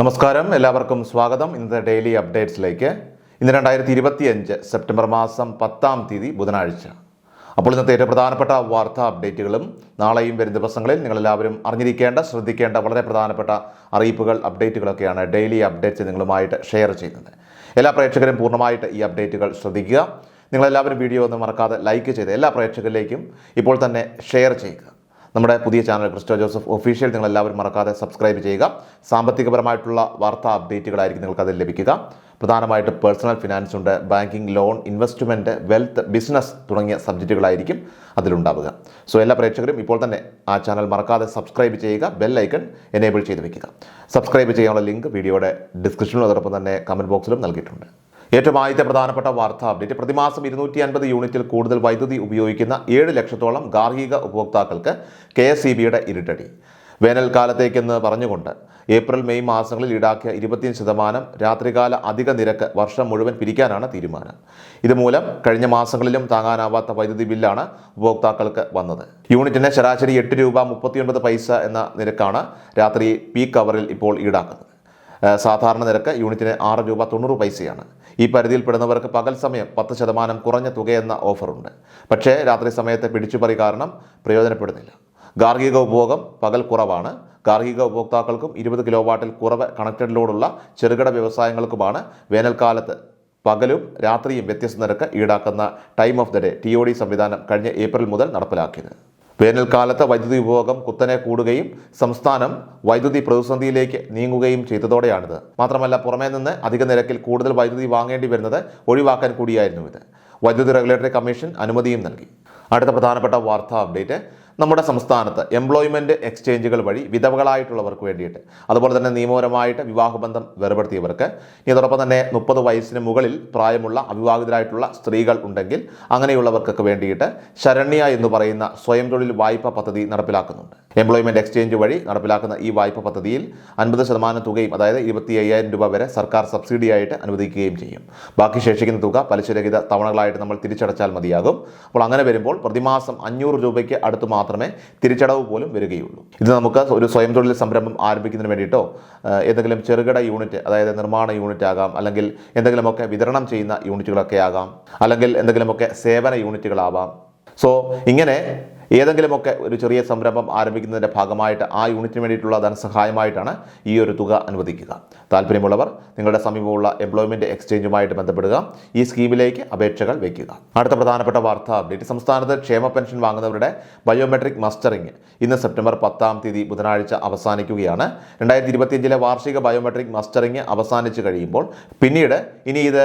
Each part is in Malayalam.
നമസ്കാരം. എല്ലാവർക്കും സ്വാഗതം. ഇന്നത്തെ ഡെയിലി അപ്ഡേറ്റ്സിലേക്ക്. ഇന്ന് രണ്ടായിരത്തി ഇരുപത്തിയഞ്ച് സെപ്റ്റംബർ മാസം പത്താം തീയതി ബുധനാഴ്ച. അപ്പോൾ ഇന്നത്തെ ഏറ്റവും പ്രധാനപ്പെട്ട വാർത്താ അപ്ഡേറ്റുകളും നാളെയും വരും ദിവസങ്ങളിൽ നിങ്ങളെല്ലാവരും അറിഞ്ഞിരിക്കേണ്ട ശ്രദ്ധിക്കേണ്ട വളരെ പ്രധാനപ്പെട്ട അറിയിപ്പുകൾ അപ്ഡേറ്റുകളൊക്കെയാണ് ഡെയിലി അപ്ഡേറ്റ്സ് നിങ്ങളുമായിട്ട് ഷെയർ ചെയ്യുന്നത്. എല്ലാ പ്രേക്ഷകരും പൂർണമായിട്ട് ഈ അപ്ഡേറ്റുകൾ ശ്രദ്ധിക്കുക. നിങ്ങളെല്ലാവരും വീഡിയോ ഒന്നും മറക്കാതെ ലൈക്ക് ചെയ്ത് എല്ലാ പ്രേക്ഷകരിലേക്കും ഇപ്പോൾ തന്നെ ഷെയർ ചെയ്യുക. നമ്മുടെ പുതിയ ചാനൽ ക്രിസ്റ്റോ ജോസഫ് ഒഫീഷ്യൽ നിങ്ങൾ എല്ലാവരും മറക്കാതെ സബ്സ്ക്രൈബ് ചെയ്യുക. സാമ്പത്തികപരമായിട്ടുള്ള വാർത്താ അപ്ഡേറ്റുകളായിരിക്കും നിങ്ങൾക്ക് അതിൽ ലഭിക്കുക. പ്രധാനമായിട്ട് പേഴ്സണൽ ഫിനാൻസ് ഉണ്ട് banking loan investment wealth business തുടങ്ങിയ സബ്ജക്റ്റുകളായിരിക്കും അതിലുണ്ടാവുക. സോ എല്ലാ പ്രേക്ഷകരും ഇപ്പോൾ തന്നെ ആ ചാനൽ മറക്കാതെ സബ്സ്ക്രൈബ് ചെയ്യുക ബെൽ ഐക്കൺ എനേബിൾ ചെയ്ത് വയ്ക്കുക സബ്സ്ക്രൈബ് ചെയ്യാനുള്ള ലിങ്ക് വീഡിയോയുടെ ഡിസ്ക്രിപ്ഷനിലും അതോടൊപ്പം തന്നെ കമന്റ് ബോക്സിലും നൽകിയിട്ടുണ്ട്. ഏറ്റവും ആദ്യത്തെ പ്രധാനപ്പെട്ട വാർത്താ അപ്ഡേറ്റ്. പ്രതിമാസം ഇരുന്നൂറ്റി അൻപത് യൂണിറ്റിൽ കൂടുതൽ വൈദ്യുതി ഉപയോഗിക്കുന്ന ഏഴ് ലക്ഷത്തോളം ഗാർഹിക ഉപഭോക്താക്കൾക്ക് കെ എസ് ഇ ബിയുടെ ഇരുട്ടടി. വേനൽക്കാലത്തേക്കെന്ന് പറഞ്ഞുകൊണ്ട് ഏപ്രിൽ മെയ് മാസങ്ങളിൽ ഈടാക്കിയ ഇരുപത്തിയഞ്ച് ശതമാനം രാത്രികാല അധിക നിരക്ക് വർഷം മുഴുവൻ പിരിക്കാനാണ് തീരുമാനം. ഇതുമൂലം കഴിഞ്ഞ മാസങ്ങളിലും താങ്ങാനാവാത്ത വൈദ്യുതി ബില്ലാണ് ഉപഭോക്താക്കൾക്ക് വന്നത്. യൂണിറ്റിന് ശരാശരി എട്ട് രൂപ മുപ്പത്തിയൊൻപത് പൈസ എന്ന നിരക്കാണ് രാത്രി പീക്ക് അവറിൽ ഇപ്പോൾ ഈടാക്കുന്നത്. സാധാരണ നിരക്ക് യൂണിറ്റിന് ആറ് രൂപ തൊണ്ണൂറ് പൈസയാണ്. ഈ പരിധിയിൽപ്പെടുന്നവർക്ക് പകൽ സമയം പത്ത് ശതമാനം കുറഞ്ഞ തുകയെന്ന ഓഫറുണ്ട്. പക്ഷേ രാത്രി സമയത്തെ പിടിച്ചുപറി കാരണം പ്രയോജനപ്പെടുന്നില്ല. ഗാർഹിക ഉപഭോഗം പകൽ കുറവാണ്. ഗാർഹിക ഉപഭോക്താക്കൾക്കും ഇരുപത് കിലോ വാട്ടിൽ കുറവ് കണക്റ്റഡ് ലോഡുള്ള ചെറുകിട വ്യവസായങ്ങൾക്കുമാണ് വേനൽക്കാലത്ത് പകലും രാത്രിയും വ്യത്യസ്ത നിരക്ക് ഈടാക്കുന്ന time of the day T O D സംവിധാനം കഴിഞ്ഞ ഏപ്രിൽ മുതൽ നടപ്പിലാക്കിയത്. വേനൽക്കാലത്ത് വൈദ്യുതി ഉപഭോഗം കുത്തനെ കൂടുകയും സംസ്ഥാനം വൈദ്യുതി പ്രതിസന്ധിയിലേക്ക് നീങ്ങുകയും ചെയ്തതോടെയാണിത്. മാത്രമല്ല പുറമേ നിന്ന് അധിക നിരക്കിൽ കൂടുതൽ വൈദ്യുതി വാങ്ങേണ്ടി വരുന്നത് ഒഴിവാക്കാൻ കൂടിയായിരുന്നു ഇത്. വൈദ്യുതി റെഗുലേറ്ററി കമ്മീഷൻ അനുമതിയും നൽകി. അടുത്ത പ്രധാനപ്പെട്ട വാർത്താ അപ്ഡേറ്റ്. നമ്മുടെ സംസ്ഥാനത്ത് എംപ്ലോയ്മെന്റ് എക്സ്ചേഞ്ചുകൾ വഴി വിധവകളായിട്ടുള്ളവർക്ക് വേണ്ടിയിട്ട് അതുപോലെ തന്നെ നിയമപരമായിട്ട് വിവാഹബന്ധം വേർപെടുത്തിയവർക്ക്. ഇനി അതോടൊപ്പം തന്നെ മുപ്പത് വയസ്സിന് മുകളിൽ പ്രായമുള്ള അവിവാഹിതരായിട്ടുള്ള സ്ത്രീകൾ ഉണ്ടെങ്കിൽ അങ്ങനെയുള്ളവർക്കൊക്കെ വേണ്ടിയിട്ട് ശരണ്യ എന്ന് പറയുന്ന സ്വയം തൊഴിൽ വായ്പ പദ്ധതി നടപ്പിലാക്കുന്നുണ്ട്. എംപ്ലോയ്മെന്റ് എക്സ്ചേഞ്ച് വഴി നടപ്പിലാക്കുന്ന ഈ വായ്പ പദ്ധതിയിൽ അൻപത് ശതമാനം തുകയും അതായത് ഇരുപത്തി അയ്യായിരം രൂപ വരെ സർക്കാർ സബ്സിഡിയായിട്ട് അനുവദിക്കുകയും ചെയ്യും. ബാക്കി ശേഷിക്കുന്ന തുക പലിശരഹിത തവണകളായിട്ട് നമ്മൾ തിരിച്ചടച്ചാൽ മതിയാകും. അപ്പോൾ അങ്ങനെ വരുമ്പോൾ പ്രതിമാസം അഞ്ഞൂറ് രൂപയ്ക്ക് അടുത്ത് മാത്രമേ തിരിച്ചടവ് പോലും വരികയുള്ളൂ. ഇത് നമുക്ക് ഒരു സ്വയം തൊഴിൽ സംരംഭം ആരംഭിക്കുന്നതിന് വേണ്ടിയിട്ടോ ഏതെങ്കിലും ചെറുകിട യൂണിറ്റ് അതായത് നിർമ്മാണ യൂണിറ്റ് ആകാം അല്ലെങ്കിൽ എന്തെങ്കിലുമൊക്കെ വിതരണം ചെയ്യുന്ന യൂണിറ്റുകളൊക്കെ ആകാം അല്ലെങ്കിൽ എന്തെങ്കിലുമൊക്കെ സേവന യൂണിറ്റുകളാവാം. സോ ഇങ്ങനെ ഏതെങ്കിലുമൊക്കെ ഒരു ചെറിയ സംരംഭം ആരംഭിക്കുന്നതിന്റെ ഭാഗമായിട്ട് ആ യൂണിറ്റിന് വേണ്ടിയിട്ടുള്ള ധനസഹായമായിട്ടാണ് ഈ ഒരു തുക അനുവദിക്കുക. താല്പര്യമുള്ളവർ നിങ്ങളുടെ സമീപമുള്ള എംപ്ലോയ്മെന്റ് എക്സ്ചേഞ്ചുമായിട്ട് ബന്ധപ്പെടുക. ഈ സ്കീമിലേക്ക് അപേക്ഷകൾ വയ്ക്കുക. അടുത്ത പ്രധാനപ്പെട്ട വാർത്താ അപ്ഡേറ്റ് സംസ്ഥാനത്ത് ക്ഷേമ പെൻഷൻ വാങ്ങുന്നവരുടെ ബയോമെട്രിക് മസ്റ്ററിംഗ് ഇന്ന് സെപ്റ്റംബർ പത്താം തീയതി ബുധനാഴ്ച അവസാനിക്കുകയാണ്. രണ്ടായിരത്തി ഇരുപത്തിയഞ്ചിലെ വാർഷിക ബയോമെട്രിക് മസ്റ്ററിംഗ് അവസാനിച്ച് കഴിയുമ്പോൾ പിന്നീട് ഇനി ഇത്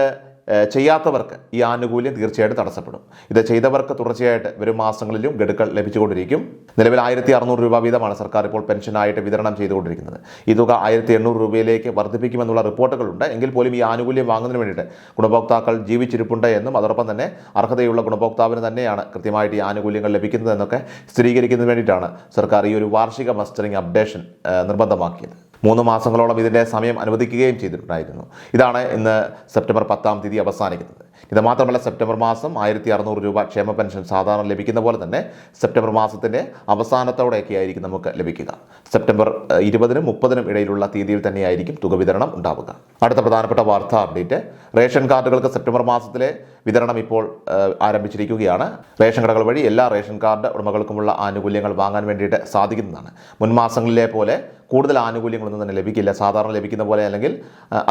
ചെയ്യാത്തവർക്ക് ഈ ആനുകൂല്യം തീർച്ചയായിട്ടും തടസ്സപ്പെടും. ഇത് ചെയ്തവർക്ക് തുടർച്ചയായിട്ട് വരും മാസങ്ങളിലും ഗഡുക്കൾ ലഭിച്ചുകൊണ്ടിരിക്കും. നിലവിൽ ആയിരത്തി അറുന്നൂറ് രൂപ വീതമാണ് സർക്കാർ ഇപ്പോൾ പെൻഷനായിട്ട് വിതരണം ചെയ്തുകൊണ്ടിരിക്കുന്നത്. ഈ തുക ആയിരത്തി എണ്ണൂറ് രൂപയിലേക്ക് വർദ്ധിപ്പിക്കുമെന്നുള്ള റിപ്പോർട്ടുകളുണ്ട്. എങ്കിൽ പോലും ഈ ആനുകൂല്യം വാങ്ങുന്നതിന് വേണ്ടിയിട്ട് ഗുണഭോക്താക്കൾ ജീവിച്ചിരിപ്പുണ്ട് എന്നും അതോടൊപ്പം തന്നെ അർഹതയുള്ള ഗുണഭോക്താവിന് തന്നെയാണ് കൃത്യമായിട്ട് ഈ ആനുകൂല്യങ്ങൾ ലഭിക്കുന്നത് എന്നൊക്കെ സ്ഥിരീകരിക്കുന്നതിന് വേണ്ടിയിട്ടാണ് സർക്കാർ ഈ ഒരു വാർഷിക മസ്റ്ററിംഗ് അപ്ഡേഷൻ നിർബന്ധമാക്കിയത്. മൂന്ന് മാസങ്ങളോളം ഇതിന്റെ സമയം അനുവദിക്കുകയും ചെയ്തിട്ടുണ്ടായിരുന്നു. ഇതാണ് ഇന്ന് സെപ്റ്റംബർ പത്താം തീയതി അവസാനിക്കുന്നത്. ഇത് മാത്രമല്ല സെപ്റ്റംബർ മാസം ആയിരത്തി അറുന്നൂറ് രൂപ ക്ഷേമ പെൻഷൻ സാധാരണ ലഭിക്കുന്ന പോലെ തന്നെ സെപ്റ്റംബർ മാസത്തിന്റെ അവസാനത്തോടെയൊക്കെ ആയിരിക്കും നമുക്ക് ലഭിക്കുക. സെപ്റ്റംബർ ഇരുപതിനും മുപ്പതിനും ഇടയിലുള്ള തീയതിയിൽ തന്നെയായിരിക്കും തുക വിതരണം ഉണ്ടാവുക. അടുത്ത പ്രധാനപ്പെട്ട വാർത്താ അപ്ഡേറ്റ്. റേഷൻ കാർഡുകൾക്ക് സെപ്റ്റംബർ മാസത്തിലെ വിതരണം ഇപ്പോൾ ആരംഭിച്ചിരിക്കുകയാണ്. റേഷൻ കടകൾ വഴി എല്ലാ റേഷൻ കാർഡ് ഉടമകൾക്കുമുള്ള ആനുകൂല്യങ്ങൾ വാങ്ങാൻ വേണ്ടിയിട്ട് സാധിക്കുന്നതാണ്. മുൻമാസങ്ങളിലെ പോലെ കൂടുതൽ ആനുകൂല്യങ്ങളൊന്നും തന്നെ ലഭിക്കില്ല. സാധാരണ ലഭിക്കുന്ന പോലെ അല്ലെങ്കിൽ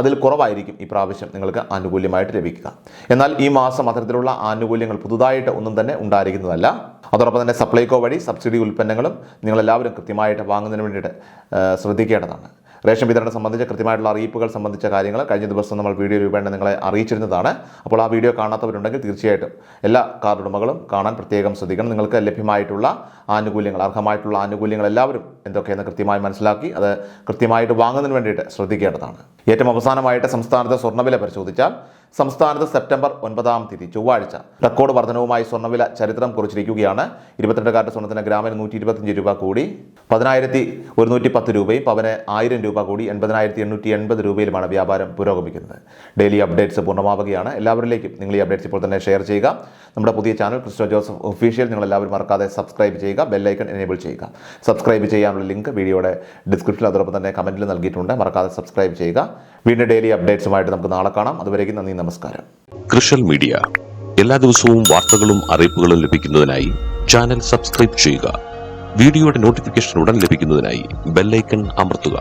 അതിൽ കുറവായിരിക്കും ഈ പ്രാവശ്യം നിങ്ങൾക്ക് ആനുകൂല്യമായിട്ട് ലഭിക്കുക. എന്നാൽ ഈ മാസം അത്തരത്തിലുള്ള ആനുകൂല്യങ്ങൾ പുതുതായിട്ട് ഒന്നും തന്നെ ഉണ്ടായിരിക്കുന്നതല്ല. അതോടൊപ്പം തന്നെ സപ്ലൈകോ വഴി സബ്സിഡി ഉൽപ്പന്നങ്ങളും നിങ്ങളെല്ലാവരും കൃത്യമായിട്ട് വാങ്ങുന്നതിന് വേണ്ടിയിട്ട് ശ്രദ്ധിക്കേണ്ടതാണ്. റേഷൻ വിതരണം സംബന്ധിച്ച കൃത്യമായിട്ടുള്ള അറിയിപ്പുകൾ സംബന്ധിച്ച കാര്യങ്ങൾ കഴിഞ്ഞ ദിവസം നമ്മൾ വീഡിയോ രൂപേണ നിങ്ങളെ അറിയിച്ചിരുന്നതാണ്. അപ്പോൾ ആ വീഡിയോ കാണാത്തവരുണ്ടെങ്കിൽ തീർച്ചയായിട്ടും എല്ലാ കാർഡ് ഉടമകളും കാണാൻ പ്രത്യേകം ശ്രദ്ധിക്കണം. നിങ്ങൾക്ക് ലഭ്യമായിട്ടുള്ള ആനുകൂല്യങ്ങൾ അർഹമായിട്ടുള്ള ആനുകൂല്യങ്ങൾ എല്ലാവരും എന്തൊക്കെയെന്ന് കൃത്യമായി മനസ്സിലാക്കി അത് കൃത്യമായിട്ട് വാങ്ങുന്നതിന് വേണ്ടിയിട്ട് ശ്രദ്ധിക്കേണ്ടതാണ്. ഏറ്റവും അവസാനമായിട്ട് സംസ്ഥാനത്തെ സ്വർണവില പരിശോധിച്ചാൽ സംസ്ഥാനത്ത് സെപ്റ്റംബർ ഒൻപതാം തീയതി ചൊവ്വാഴ്ച റെക്കോർഡ് വർധനവുമായി സ്വർണവില ചരിത്രം കുറിച്ചിരിക്കുകയാണ്. ഇരുപത്തിരണ്ട് കാരറ്റ് സ്വർണത്തിന് ഗ്രാമിന് നൂറ്റി ഇരുപത്തിയഞ്ച് രൂപ കൂടി പതിനായിരത്തി ഒരുന്നൂറ്റി പത്ത് രൂപയും പവന് ആയിരം രൂപ കൂടി എൺപതിനായിരത്തി എണ്ണൂറ്റി എൺപത് രൂപയിലുമാണ് വ്യാപാരം പുരോഗമിക്കുന്നത്. ഡെയിലി അപ്ഡേറ്റ്സ് പൂർണമാവുകയാണ്. എല്ലാവരിലേക്കും നിങ്ങൾ ഈ അപ്ഡേറ്റ്സ് ഇപ്പോൾ തന്നെ ഷെയർ ചെയ്യുക. നമ്മുടെ പുതിയ ചാനൽ ക്രിസ്റ്റോ ജോസഫ് ഒഫീഷ്യൽ നിങ്ങൾ എല്ലാവരും മറക്കാതെ സബ്സ്ക്രൈബ് ചെയ്യുക ബെല്ലൈക്കൺ എനേബിൾ ചെയ്യുക. സബ്സ്ക്രൈബ് ചെയ്യാനുള്ള ലിങ്ക് വീഡിയോയുടെ ഡിസ്ക്രിപ്ഷനിൽ അതോടൊപ്പം തന്നെ കമന്റിൽ നൽകിയിട്ടുണ്ട്. മറക്കാതെ സബ്സ്ക്രൈബ് ചെയ്യുക. വീണ്ടും ഡെയിലി അപ്ഡേറ്റ്സുമായിട്ട് നമുക്ക് നാളെ കാണാം. അതുവരേക്കും നന്ദി നമസ്കാരം. കൃഷൽ മീഡിയ എല്ലാ ദിവസവും വാർത്തകളും അറിയിപ്പുകളും ലഭിക്കുന്നതിനായി ചാനൽ സബ്സ്ക്രൈബ് ചെയ്യുക. വീഡിയോയുടെ നോട്ടിഫിക്കേഷൻ ഉടൻ ലഭിക്കുന്നതിനായി ബെല്ലൈക്കൺ അമർത്തുക.